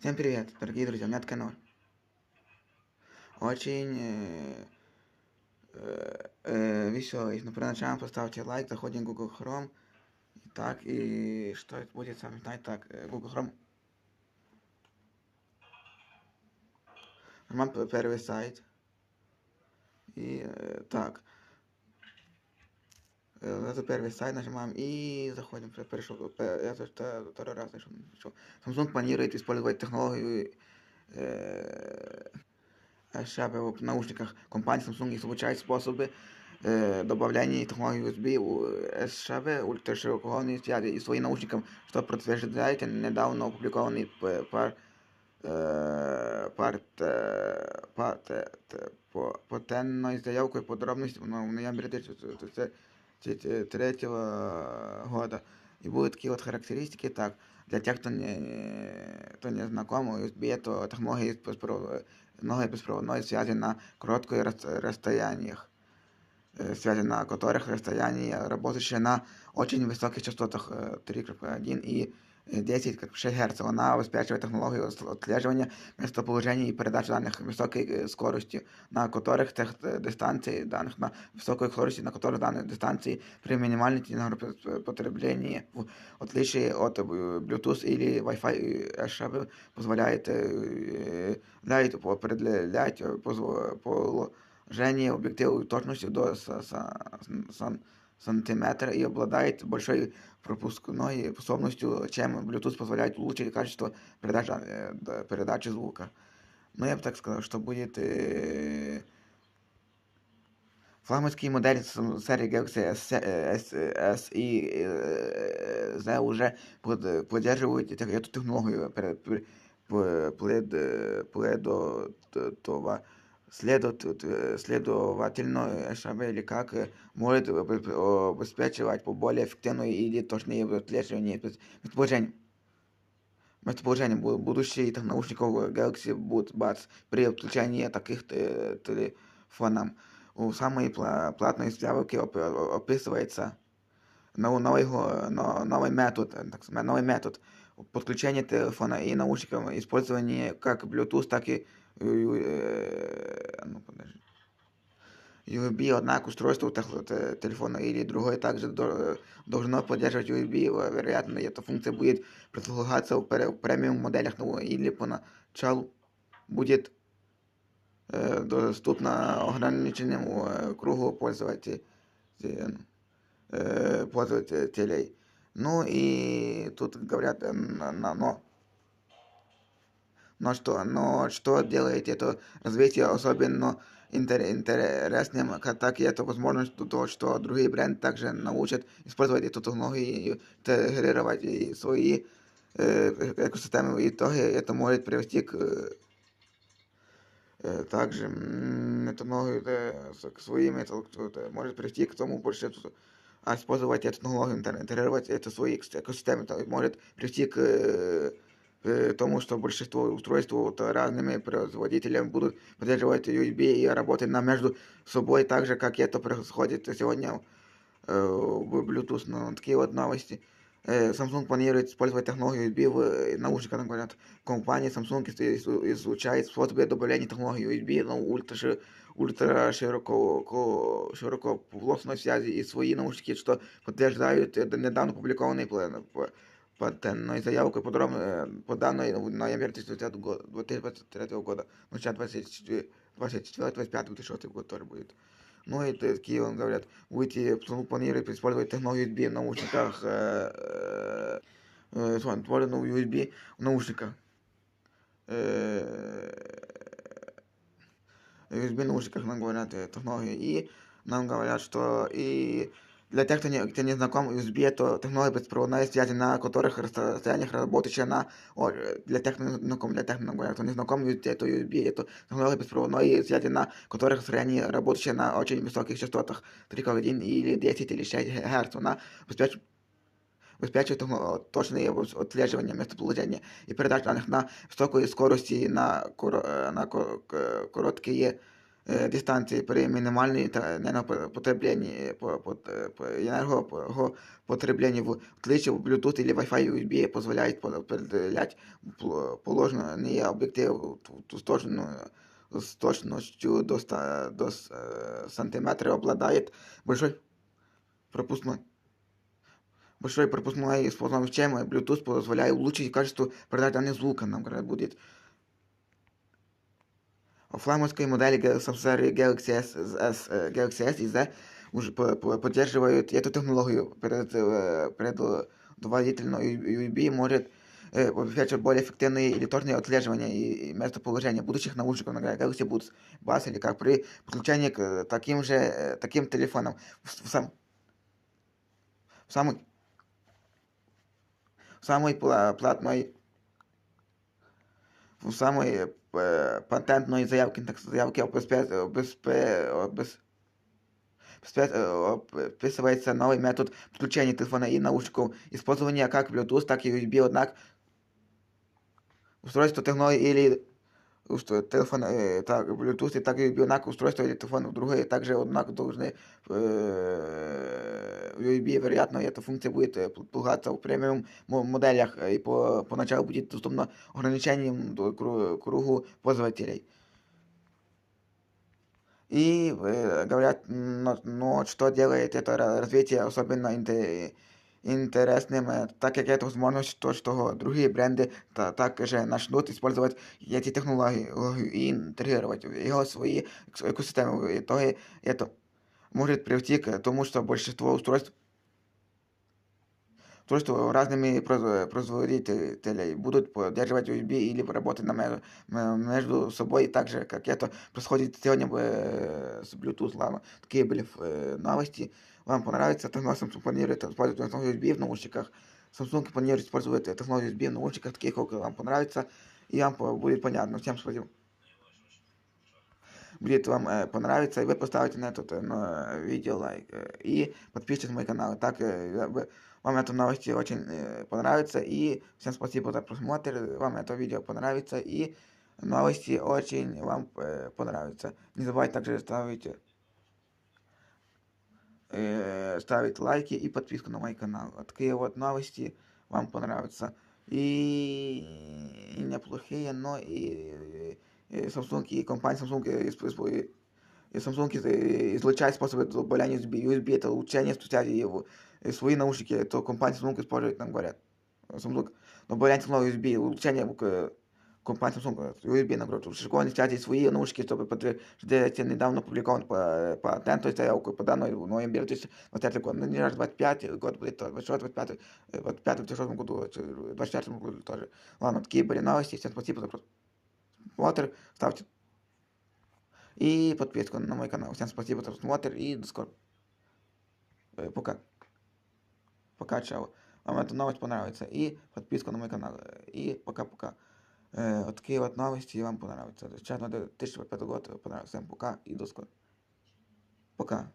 Всем привет, дорогие друзья, у меня канал. Очень э, э, э, веселый. Но перед началом поставьте лайк, заходим в Google Chrome. Так, и что это будет сами знать? Так, э, Google Chrome. П- первый сайт. И э, так. Э, Это первый сайт, нажимаем и заходим. Пер- Перешел, пе- я тут э, второй раз зашел. зашел. Samsung планирует использовать технологию э, шабы в наушниках. Компания Samsung изучает способы э, добавления технологии USB у S-шабы ультраширокоголовной связи и своим наушникам, что подтверждает недавно опубликованный п- пар э, парт, э, парт, э, т- по- патентной заявкой подробности в ноябре 2023 года. И будут такие вот характеристики, так, для тех, кто не, кто не знаком, USB это технология беспровод- технология беспроводной связи на коротких рас- расстояниях, э, связи на которых расстояние работающее на очень высоких частотах э, 3.1 и э, 10,6 Гц. Она обеспечивает технологию отс- отслеживания местоположения и передачи данных высокой э, скоростью, на которых тех э, дистанции данных на высокой скорости, на которых данные дистанции при минимальном потреблении, в отличие от э, Bluetooth или Wi-Fi э, шабы, позволяет, э, позволяет определять э, позво- положение объектива точностью до са- са- сан- сантиметра и обладает большой пропускной способностью, чем Bluetooth позволяет улучшить качество передачи, э, д- передачи звука. Ну, я бы так сказал, что будет э, флагманский модель с- серии Galaxy S, S, S и э, Z уже под- поддерживают эти- эту технологию пре- пре- п- плед- э, пледотова- следоват- э, следовательно, ШАБ или как э, может обе- обеспечивать по более эффективную или точнее отслеживание местоположения. Местоположение бу- будущих наушников Galaxy Buds при подключении таких э, телефонов. У самой пла- платной заявки оп- описывается нов- новый, го- но- новый метод, э, так сказать, новый метод подключения телефона и наушников, использование как Bluetooth, так и э, э, ну, подожди. USB, однако устройство тех- те- телефона или другое также до- должно поддерживать USB. Во- Вероятно, эта функция будет предполагаться в пре- премиум моделях ну, или поначалу будет э, доступна ограниченному э, кругу пользователей. э, пользователей. Ну и тут говорят, э, на- на- но но что, но что делает это развитие особенно интер- интересным, ка- так и это возможность то, что другие бренды также научат использовать эту технологию и интегрировать и свои э, экосистемы. В итоге это может привести к э, э, также м, эту технологию э, с- к своим, это, это может привести к тому больше а использовать эту технологию, интер- интегрировать это в свои экос- экосистемы, то может привести к э, э, тому, что большинство устройств вот, разными производителями будут поддерживать USB и работать на между собой, так же, как это происходит сегодня э, в Bluetooth. Ну, такие вот новости. Э, Samsung планирует использовать технологию USB в э, наушниках, говорят. Компания Samsung из- из- изучает способы добавления технологии USB на ультра, ультра широко, ко- широкополосной связи и свои наушники, что подтверждают э, недавно опубликованные планы по- патентной заявкой подробно э, по данной в ноябре 2023 года, 2023 года, ну сейчас 24, 24, 25, 2006 год тоже будет. Ну и такие, он говорят, выйти, Samsung планирует использовать технологию USB в наушниках, э, э, э, использованную USB в наушниках. Э, USB наушниках нам говорят э, технологии. И нам говорят, что и для тех, кто не, кто не знаком, USB это технология беспроводной связи, на которых расстояниях работающая на... О, э, для тех, кто не знаком, для тех, кто говорят, кто не знаком, это USB, это технология беспроводной связи, на которых расстояние работающая на очень высоких частотах 3,1 или 10 или 6 Гц. Она обеспечивает обеспечивает техно- точное отслеживание местоположения и передачу данных на высокой скорости на, коро- э, на ко- к- короткие э, дистанции при минимальной та- энергопотреблении, по, по, по энергопотреблению в отличие от Bluetooth или Wi-Fi USB позволяет по- определять пл- положенные объективы в ту сторону с точностью до, ста- до с- э, сантиметра обладает большой пропускной большой пропускной способностью, чем Bluetooth позволяет улучшить качество передачи данных звука, нам говорят, будет. Офлайновской модели Gal- Samsung Galaxy S, S, э, Galaxy S и Z уже по- по- поддерживают эту технологию. Перед, э, Предварительно USB может э, обеспечивать более эффективные электронные отслеживания и и местоположения будущих наушников на Galaxy Buds Bass или как при подключении к э, таким же э, таким телефонам в, с- в сам, в самый в самой пла- платной в самой э, патентной заявке, так заявке обеспе- обеспе- обес- обеспе- э, описывается новый метод подключения телефона и наушников, использования как Bluetooth, так и USB, однако устройство технологии или устройство телефон, э, так, Bluetooth и так и USB, однако устройство или телефон другое также однако должны э, USB, вероятно, эта функция будет э, предполагаться в премиум мо- моделях э, и по, поначалу будет доступно ограничением до кру- кругу пользователей. И э, говорят, но, но что делает это ра- развитие особенно инте- интересным, э, так как это возможность, то, что другие бренды та, также начнут использовать эти технологии и интегрировать его в свои эк- экосистемы. В итоге это может привести к тому, что большинство устройств устройства разными произ- производителей будут поддерживать USB или работать на ме- ме- между собой, так же, как это происходит сегодня э, с Bluetooth. Ладно, такие были э, новости. Вам понравится, технология Samsung планирует использовать технологию USB в наушниках. Samsung планирует использовать технологию USB в наушниках, такие, как вам понравится, и вам по- будет понятно. Всем спасибо. Будет вам э, понравиться, и вы поставите на это э, на видео лайк. э, и подпишитесь на мой канал. Так э, я бы- вам это новости очень э, понравится. И всем спасибо за просмотр. Вам это видео понравится. И новости очень вам э, понравятся. Не забывайте также ставить, э, ставить лайки и подписку на мой канал. Вот Такие вот новости вам понравятся. И, и неплохие, но и, и Samsung и компания Samsung э, исп- исп- и Samsung из- э, излучает способы добавления USB. USB это улучшение связи его. И свои наушники, то компания Samsung использует, нам говорят. Samsung добавляет технологию USB, улучшение к компания Samsung USB, наоборот, шикованные связи свои наушники, чтобы подтвердить недавно опубликован по патенту заявку по данной в ноябре 2023 года. Ну, не раз 25 год будет, 26, 25, э, 25, 26 году, э, 24 году тоже. Ладно, такие были новости. Всем спасибо за просмотр. Ставьте и подписку на мой канал. Всем спасибо за просмотр и до скорого. Э, Пока. Пока, чао. Вам эта новость понравится. И подписку на мой канал. Э, И пока-пока. Э, вот такие вот новости вам понравятся. Сейчас надо 2005 год понравится. Всем пока и до скорого. Пока.